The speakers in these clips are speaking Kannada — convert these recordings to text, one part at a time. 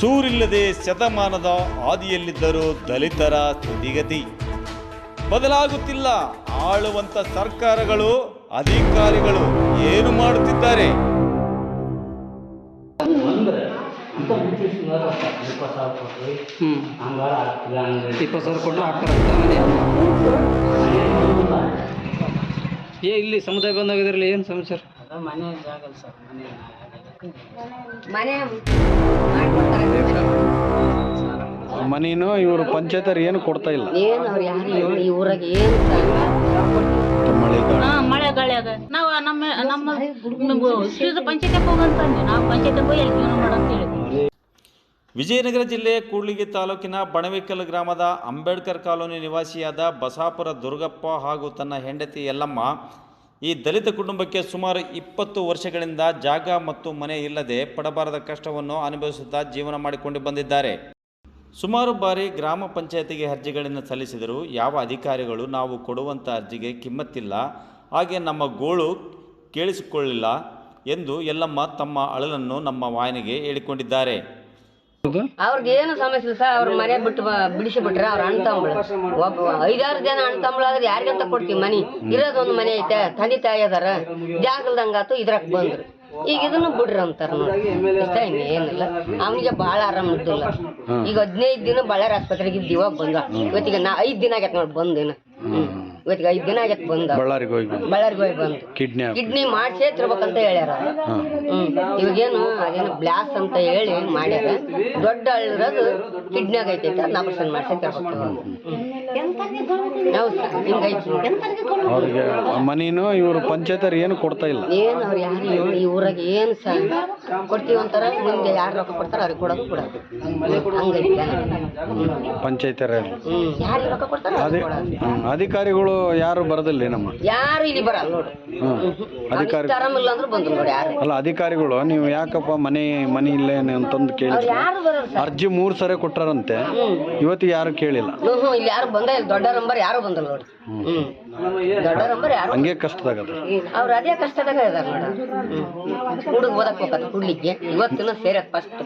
ಸೂರಿಲ್ಲದೆ ಶತಮಾನದ ಆದಿಯಲ್ಲಿದ್ದರೂ ದಲಿತರ ಸ್ಥಿತಿಗತಿ ಬದಲಾಗುತ್ತಿಲ್ಲ ಆಳುವಂತ ಸರ್ಕಾರಗಳು ಅಧಿಕಾರಿಗಳು ಏನು ಮಾಡುತ್ತಿದ್ದಾರೆ? ಇಪ್ಪತ್ತು ಸಾವಿರ ಕೊಟ್ಟರೆ ಏ ಇಲ್ಲಿ ಸಮುದಾಯ ಬಂದಾಗಿದ್ರಲ್ಲಿ ಏನು ಸಮಾಚಾರ? ಅದ ಮನೆ ಜಾಗಲ್ಲ ಸರ್ ಮನೆ. ಮನಿನೂ ಇವರು ಪಂಚಾಯತರು ಏನು ಕೊಡ್ತಾ ಇಲ್ಲ. ಏನು ಅವ್ರು ಯಾರು ಈ ಊರಾಗ ಏನು ಮಳೆಗಾಲ. ಹಾ ಮಳೆಗಾಳ್ಯಾಗ ನಾವು ನಮ್ಮ ನಮ್ಮ ಶ್ರೀದ ಪಂಚಾಯತ್ ಹೋಗಂತಂದ್ವಿ ನಾವು ಪಂಚಾಯತ್ ಹೋಗಿ ಎಲ್ಲಿ ಜೀವನ ಮಾಡಂತ ಹೇಳಿದ್ವಿ. ವಿಜಯನಗರ ಜಿಲ್ಲೆ ಕೂಡ್ಲಿಗಿ ತಾಲೂಕಿನ ಬಣವಿಕಲ್ ಗ್ರಾಮದ ಅಂಬೇಡ್ಕರ್ ಕಾಲೋನಿ ನಿವಾಸಿಯಾದ ಬಸಾಪುರ ದುರ್ಗಪ್ಪ ಹಾಗೂ ತನ್ನ ಹೆಂಡತಿ ಯಲ್ಲಮ್ಮ ಈ ದಲಿತ ಕುಟುಂಬಕ್ಕೆ ಸುಮಾರು ಇಪ್ಪತ್ತು ವರ್ಷಗಳಿಂದ ಜಾಗ ಮತ್ತು ಮನೆ ಇಲ್ಲದೆ ಪಡಬಾರದ ಕಷ್ಟವನ್ನು ಅನುಭವಿಸುತ್ತಾ ಜೀವನ ಮಾಡಿಕೊಂಡು ಬಂದಿದ್ದಾರೆ. ಸುಮಾರು ಬಾರಿ ಗ್ರಾಮ ಪಂಚಾಯತಿಗೆ ಅರ್ಜಿಗಳನ್ನು ಸಲ್ಲಿಸಿದರೂ ಯಾವ ಅಧಿಕಾರಿಗಳು ನಾವು ಕೊಡುವಂಥ ಅರ್ಜಿಗೆ ಕಿಮ್ಮತ್ತಿಲ್ಲ. ಹಾಗೆ ನಮ್ಮ ಗೋಳು ಕೇಳಿಸಿಕೊಳ್ಳಿಲ್ಲ ಎಂದು ಯಲ್ಲಮ್ಮ ತಮ್ಮ ಅಳಲನ್ನು ನಮ್ಮ ವಾಹಿನಿಗೆ ಹೇಳಿಕೊಂಡಿದ್ದಾರೆ. ಅವ್ರಿಗೆ ಏನು ಸಮಸ್ಯೆ ಸರ್ ಅವ್ರ ಮನೆ ಬಿಟ್ಟು ಬಿಡಿಸಿ ಬಿಟ್ರೆ ಅವ್ರ ಅಣ್ಣ ತಮ್ಮಳು. ಒಬ್ಬ ಐದಾರು ಜನ ಅಣ್ಣ ಆದ್ರೆ ಯಾರಿಗಂತ ಕೊಡ್ತೀವಿ ಮನಿ? ಇರೋದೊಂದು ಮನೆ ಐತೆ ತಂದೆ ತಾಯಿ ಅದಾರ. ಜಾಗಲ್ದಂಗಾತು ಇದ್ರಾಗ ಬಂದ್ರು. ಈಗ ಇದನ್ನು ಬಿಡ್ರಿ ಅಂತಾರ ನೋಡಿ. ಇಷ್ಟ ಏನಿಲ್ಲ. ಅವನಿಗೆ ಭಾಳ ಆರಾಮ ಇದ್ದಿಲ್ಲ. ಈಗ ಹದಿನೈದು ದಿನ ಬಳ್ಳಾರಿ ಆಸ್ಪತ್ರೆಗೆ ಇದ್ದು ಇವಾಗ ಬಂದ ಇವತ್ತಿಗೆ ನಾ ಐದು ದಿನ ಆಗೈತೆ ನೋಡಿ ಬಂದೇನ ಹ್ಮ್. ಇವತ್ತಿಗೆ ಐದು ದಿನ ಆಗೈತೆ ಬಂದ. ಬಳ್ಳಾರಿಗೆ ಹೋಗಿ ಬಂದು. ಬಳ್ಳಾರಿಗೆ ಹೋಗಿ ಬಂದು. ಕಿಡ್ನಿ ಕಿಡ್ನಿ ಮಾಡಿಸೇ ತಿರ್ಬೇಕಂತ ಹೇಳ್ಯಾರ. ಹ್ಮ್. ಇವಾಗೇನು ಅದೇನು ಬ್ಲಾಸ್ ಅಂತ ಹೇಳಿ ಮಾಡ್ಯಾರ ದೊಡ್ಡ ಹಳ್ಳಿರೋದು ಕಿಡ್ನಿಯಾಗ ಐತೈತೆ ಅದನ್ನ ಆಪರೇಷನ್ ಮಾಡಿಸೇ ತಿರ್ಬೇಕು ಹೌದು ಹಿಂಗೈತಿ ಅವ್ರಿಗೆ ಮನೇನು ಇವರು ಪಂಚಾಯತರು ಏನು ಕೊಡ್ತಾ ಇಲ್ಲ. ಏನು ಅವ್ರು ಯಾರು ಈ ಊರಾಗ ಏನು ಸರ್? ಕೊಡ್ತೀವಿ ಅಂತಾರೆ ಮುಂದೆ ಯಾರು ರೊಕ್ಕ ಕೊಡ್ತಾರೆ ಅವ್ರಿಗೆ ಕೊಡೋದು ಕೊಡೋದು ಹಂಗೈತಿ. ಪಂಚಾಯತರ ಹ್ಮ್. ಯಾರಿಗೆ ರೊಕ್ಕ ಕೊಡ್ತಾರ ಅದೇ ಹ್ಮ್. ಅಧಿಕಾರಿಗಳು ಯಾರು ಬರೋದಿಲ್ಲ ನಮ್ಮ. ಯಾರು ಇಲ್ಲಿ ಬರಲ್ಲ? ನೋಡು ಅಧಿಕಾರಿ ಆರಾಮಿಲ್ಲ ಅಂದ್ರೆ ಬಂದ್ರು ನೋಡಿ ಯಾರು. ಅಲ್ಲ ಅಧಿಕಾರಿಗಳು ನೀವು ಯಾಕಪ್ಪ ಮನೆ ಮನೆ ಇಲ್ಲ ಅಂತಂದು ಕೇಳಿ ಯಾರು ಬರೋರು ಸರ್? ಅರ್ಜಿ ಮೂರು ಸರಿ ಕೊಟ್ಟಾರಂತೆ. ಇವತ್ತಿಗೆ ಯಾರು ಕೇಳಿಲ್ಲ? ಹ್ಞೂ ಹ್ಞೂ ಇಲ್ಲಿ ಯಾರು ಬಂದ ಇಲ್ಲಿ. ದೊಡ್ಡ ನಂಬರ್ ಯಾರು ಬಂದಲ್ಲ ನೋಡಿ. ಹ್ಮ್. ದೊಡ್ಡ ನಂಬರ್ ಯಾರು ಹಂಗೆ ಕಷ್ಟದಾಗದ ಅವ್ರು ಅದೇ ಕಷ್ಟದಾಗ ಇದಾರೆ ನೋಡ. ಹುಡುಗ ಓದಕ್ ಹೋಗ್ತಾರೆ ಕುಡ್ಲಿಕ್ಕೆ ಇವತ್ತಿನ ಸೇರತ್ ಫಸ್ಟ್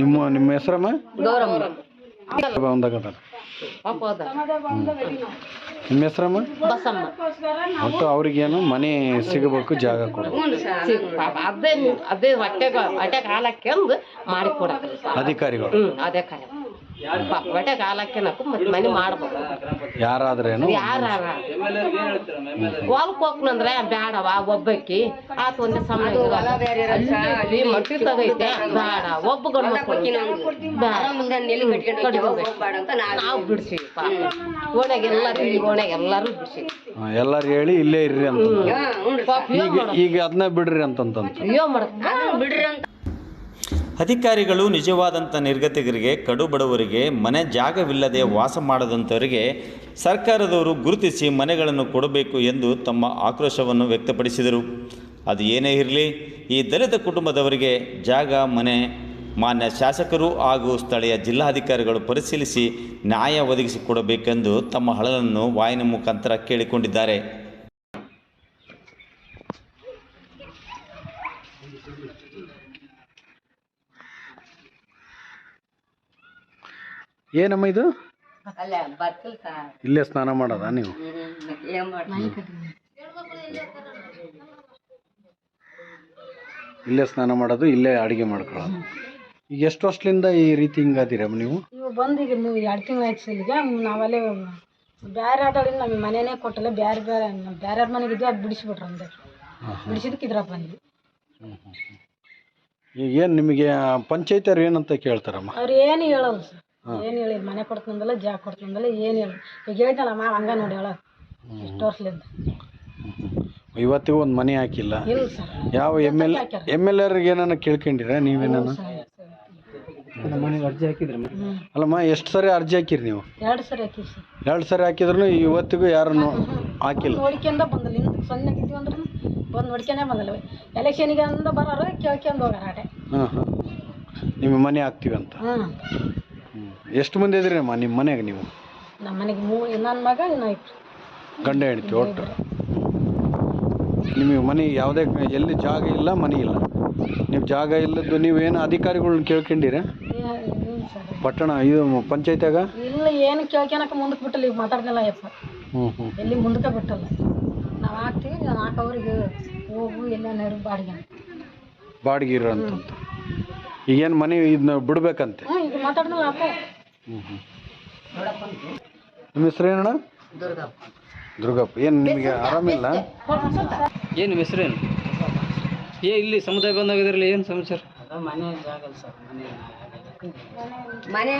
ನಿಮ್ಮ ನಿಮ್ಮ ಹೆಸರಮ್ಮ? ಗೌರಮ್ಮ. ನಿಮ್ಮ ಹೆಸರಮ್ಮ? ಒಟ್ಟು ಅವ್ರಿಗೇನು ಮನೆ ಸಿಗಬೇಕು ಜಾಗ ಕೊಡಬೇಕು ಪಾಪ ಅದೇ ಅದೇ ಹೊಟ್ಟೆಗೆ ಹೊಟ್ಟೆಗೆ ಹಾಲು ಹಾಕ್ಯಂದು ಮಾಡಿ ಕೊಡ. ಅಧಿಕಾರಿಗಳು. ಅದೇ ಕಾಲಕ್ಕೆ ಪಾಪ ಹೊಟ್ಟೆಗೆ ಹಾಲು ಹಾಕ್ಯನಕ್ಕು ಮತ್ತೆ ಮನೆ ಮಾಡ್ಬೇಕು ಯಾರಾದ್ರೇನು? ಯಾರ ಹೊಲಕ್ ಹೋಗ್ನಂದ್ರೆ ಬ್ಯಾಡವ ಒಬ್ಬಕ್ಕಿ ಆತ ಒಂದೇ ಸಮಯ ಮಟ್ಟಿ ತಗೈತೆ. ಬೇಡ ಒಬ್ಬ ಗಂಡು ನಾವು ಓಣ್ಯಾಗ ಎಲ್ಲಾರು ಓಣ್ಯಾಗ ಎಲ್ಲಾರು ಬಿಡ್ಸಿವಿ ಹಾ, ಎಲ್ಲಾರು ಹೇಳಿ ಇಲ್ಲೇ ಇರ್ರಿ ಅಂತ ಈಗ ಈಗ ಅದನ್ನ ಬಿಡ್ರಿ ಅಂತಂತ ಅಯ್ಯೋ ಮಾಡ್ತಾರೆ ಬಿಡ್ರಿ ಅಂತ. ಅಧಿಕಾರಿಗಳು ನಿಜವಾದಂಥ ನಿರ್ಗತಿಕರಿಗೆ, ಕಡು ಬಡವರಿಗೆ, ಮನೆ ಜಾಗವಿಲ್ಲದೆ ವಾಸ ಮಾಡದಂಥವರಿಗೆ ಸರ್ಕಾರದವರು ಗುರುತಿಸಿ ಮನೆಗಳನ್ನು ಕೊಡಬೇಕು ಎಂದು ತಮ್ಮ ಆಕ್ರೋಶವನ್ನು ವ್ಯಕ್ತಪಡಿಸಿದರು. ಅದು ಏನೇ ಇರಲಿ, ಈ ದಲಿತ ಕುಟುಂಬದವರಿಗೆ ಜಾಗ, ಮನೆ, ಮಾನ್ಯ ಶಾಸಕರು ಹಾಗೂ ಸ್ಥಳೀಯ ಜಿಲ್ಲಾಧಿಕಾರಿಗಳು ಪರಿಶೀಲಿಸಿ ನ್ಯಾಯ ಒದಗಿಸಿಕೊಡಬೇಕೆಂದು ತಮ್ಮ ಹಳಲನ್ನು ವಾಯಿನ ಮುಖಾಂತರ ಕೇಳಿಕೊಂಡಿದ್ದಾರೆ. ಏನಮ್ಮ ಇದು? ಅಲ್ಲ ಬರ್ತಿಲ್ ಸರ್ ಇಲ್ಲೇ ಸ್ನಾನ ಮಾಡೋದಾ ನೀವು? ಇಲ್ಲೇ ಸ್ನಾನ ಮಾಡೋದು ಇಲ್ಲೇ ಅಡುಗೆ ಮಾಡ್ಕೊಳ್ಳೋದು. ಈಗ ಎಷ್ಟು ವರ್ಷದಿಂದ ಈ ರೀತಿ ಹಿಂಗಾದಿರಮ್ಮ ನೀವು? ನೀವು ಬಂದು ಈಗ ನೀವು ಎರಡು ತಿಂಗಳು ಆಯ್ತು ನಾವಲ್ಲೇ ಬೇರೆ ಆದಳಿಂದ ನಮ್ಮ ಮನೆಯೇ ಕೊಟ್ಟಲ್ಲ ಬೇರೆ ಬೇರೆ ಬೇರೆಯವ್ರ ಮನೆಗೆ ಇದ್ದು ಅದು ಬಿಡಿಸ್ಬಿಟ್ರು ಅಂದೆ ಬಿಡಿಸಿದಕ್ಕೆ ಇದ್ರಾಗ ಬಂದ್ವಿ. ಈಗ ಏನು ನಿಮಗೆ ಪಂಚಾಯತಿಯವ್ರು ಏನಂತ ಕೇಳ್ತಾರಮ್ಮ? ಅವ್ರು ಏನು ಹೇಳೋದು ಸರ್ ಏನು ಹೇಳಿ ಮನೆ ಕೊಡ್ತಂದಲ್ಲ ಜಾಗ ಕೊಡ್ತಂದಲ್ಲ ಏನು ಹೇಳಿ. ಈಗ ಹೇಳ್ತಲ್ಲ ಮಾ ಹಂಗ ನೋಡಿ ಹೇಳ ಇಷ್ಟು ವರ್ಷಲಿಂದ. ಇವತ್ತಿಗೂ ಒಂದು ಮನೆ ಹಾಕಿಲ್ಲ. ಇಲ್ಲ ಸರ್. ಯಾವ ಎಂ ಎಲ್ ಎಂ ಎಲ್ ಎರ್ಗೆ ಏನಾನ ಕೇಳ್ಕೊಂಡಿರ ನೀವೇನ ಮನೆಗೆ ಅರ್ಜಿ ಹಾಕಿದ್ರಿ ಅಲ್ಲಮ್ಮ ಎಷ್ಟು ಸರಿ ಅರ್ಜಿ ಹಾಕಿರಿ ನೀವು? ಎರಡು ಸರಿ ಹಾಕಿವಿ ಸರ್. ಎರಡು ಸರಿ ಹಾಕಿದ್ರು ಇವತ್ತಿಗೂ ಯಾರನ್ನು ಹಾಕಿಲ್ಲ. ನೋಡ್ಕೊಂಡ ಬಂದಲ್ಲ ಹಿಂದೆ ಸೊನ್ನೆ ಇದ್ವಿ ಅಂದ್ರೆ ಬಂದು ನೋಡ್ಕೊಂಡೇ ಬಂದಲ್ಲ. ಎಲೆಕ್ಷನಿಗೆ ಅಂದ ಬರೋರು ಕೇಳ್ಕೊಂಡು ಹೋಗಾರ ಆಟೆ. ಹಾಂ ಹಾಂ ನಿಮ್ಮ ಮನೆ ಹಾಕ್ತೀವಿ ಅಂತ. ಎಷ್ಟು ಮಂದಿ ಇದ್ರಿ ಅಮ್ಮ ನಿಮ್ಮ ಮನೆಗೆ ನೀವು? ನಮ್ಮ ಮನೆಗೆ ಮೂ ನನ್ನ ಮಗ ಇನ್ನು ಗಂಡ ಹೆಂಡತಿ ಒಟ್ಟು? ನಿಮಗೆ ಮನೆ ಯಾವುದೇ ಎಲ್ಲಿ ಜಾಗ ಇಲ್ಲ ಮನೆ ಇಲ್ಲ. ನೀವು ಜಾಗ ಇಲ್ಲದ್ದು ನೀವೇನು ಅಧಿಕಾರಿಗಳನ್ನ ಕೇಳ್ಕೊಂಡಿರ? ಪಟ್ಟಣ ಇದು ಪಂಚಾಯತ್ಯಾಗ? ಇಲ್ಲ ಏನು ಕೇಳ್ಕೊಳಕ್ಕೆ ಮುಂದಕ್ಕೆ ಬಿಟ್ಟಲ್ಲ ಈಗ ಮಾತಾಡ್ದಲ್ಲ ಯಪ್ಪ. ಹ್ಞೂ ಹ್ಞೂ ಎಲ್ಲಿ ಮುಂದಕ್ಕೆ ಬಿಟ್ಟಲ್ಲ. ನಾವು ಹಾಕ್ತೀವಿ ನಾವು ಹಾಕೋರಿಗೆ ಹೋಗು ಎಲ್ಲ ನೆರು ಬಾಡಿಗೆ ಬಾಡಿಗೆ ಅಂತಂತ ಈಗೇನು ಮನೆ ಇದನ್ನ ಬಿಡ್ಬೇಕಂತೆ? ಈಗ ಮಾತಾಡ್ದಲ್ಲ ಹಾಕೋ ಹ್ಞೂ ಹ್ಞೂ ನಿಮ್ಮ ಹೆಸರು ಏನಣ್ಣ? ದುರ್ಗಪ್ಪ. ದುರ್ಗಪ್ಪ ಏನು ನಿಮಗೆ ಆರಾಮಿಲ್ಲ? ಏನು ನಿಮ್ಮ ಹೆಸರೇನು ಏ ಇಲ್ಲಿ ಸಮುದಾಯ ಬಂದಾಗಿದ್ರಲ್ಲಿ ಏನು ಸಮಾಚಾರ? ಮನೆ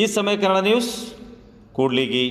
ಈ ಸಮಯ ಕನ್ನಡ ನ್ಯೂಸ್ ಕೂಡ್ಲಿಗಿ.